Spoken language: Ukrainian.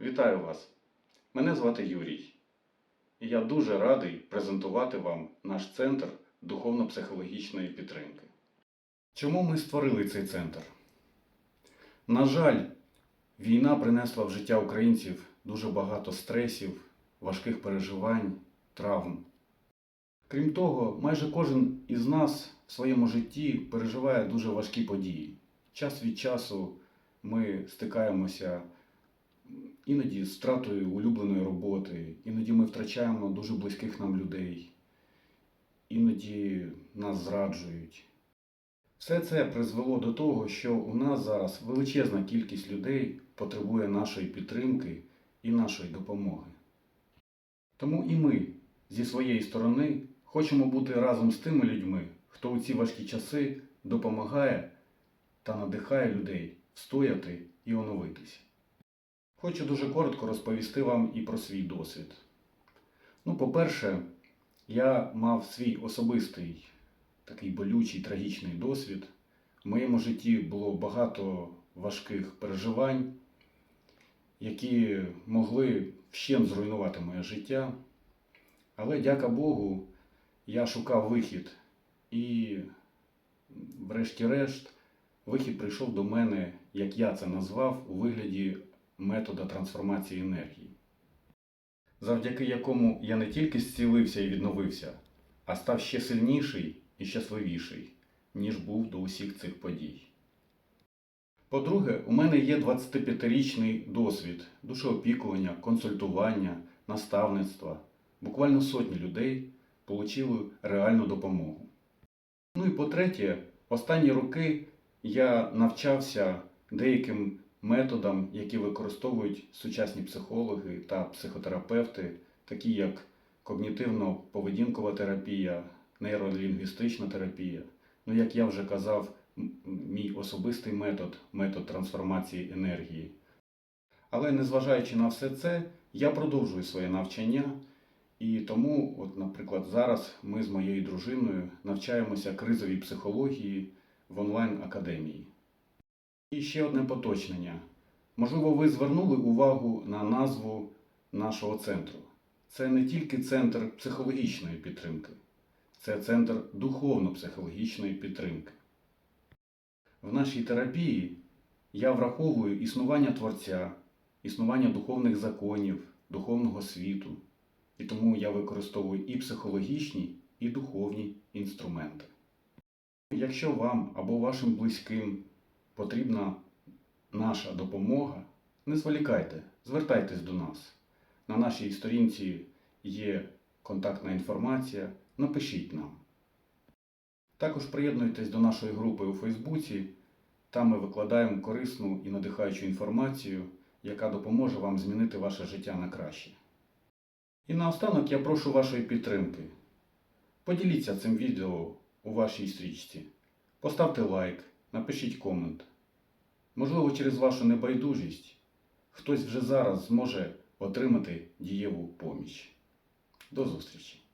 Вітаю вас! Мене звати Юрій. І я дуже радий презентувати вам наш центр духовно-психологічної підтримки. Чому ми створили цей центр? На жаль, війна принесла в життя українців дуже багато стресів, важких переживань, травм. Крім того, майже кожен із нас в своєму житті переживає дуже важкі події. Час від часу ми стикаємося іноді з втратою улюбленої роботи, іноді ми втрачаємо дуже близьких нам людей, іноді нас зраджують. Все це призвело до того, що у нас зараз величезна кількість людей потребує нашої підтримки і нашої допомоги. Тому і ми зі своєї сторони хочемо бути разом з тими людьми, хто у ці важкі часи допомагає та надихає людей встояти і оновитися. Хочу дуже коротко розповісти вам і про свій досвід. Ну, по-перше, я мав свій особистий такий болючий, трагічний досвід. В моєму житті було багато важких переживань, які могли вщент зруйнувати моє життя. Але, дяка Богу, я шукав вихід. І, врешті-решт, вихід прийшов до мене, як я це назвав, у вигляді метода трансформації енергії, завдяки якому я не тільки зцілився і відновився, а став ще сильніший і щасливіший, ніж був до усіх цих подій. По-друге, у мене є 25-річний досвід душеопікування, консультування, наставництва. Буквально сотні людей отримали реальну допомогу. Ну і по-третє, останні роки я навчався деяким методам, які використовують сучасні психологи та психотерапевти, такі як когнітивно-поведінкова терапія, нейролінгвістична терапія. Ну, як я вже казав, мій особистий метод метод трансформації енергії. Але незважаючи на все це, я продовжую своє навчання. І тому, от, наприклад, зараз ми з моєю дружиною навчаємося кризовій психології в онлайн-академії. І ще одне поточнення. Можливо, ви звернули увагу на назву нашого центру. Це не тільки центр психологічної підтримки, це центр духовно-психологічної підтримки. В нашій терапії я враховую існування Творця, існування духовних законів, духовного світу, і тому я використовую і психологічні, і духовні інструменти. Якщо вам або вашим близьким потрібна наша допомога, не зволікайте, звертайтесь до нас. На нашій сторінці є контактна інформація, напишіть нам. Також приєднуйтесь до нашої групи у Фейсбуці. Там ми викладаємо корисну і надихаючу інформацію, яка допоможе вам змінити ваше життя на краще. І наостанок я прошу вашої підтримки. Поділіться цим відео у вашій стрічці. Поставте лайк, напишіть комент. Можливо, через вашу небайдужість хтось вже зараз зможе отримати дієву поміч. До зустрічі!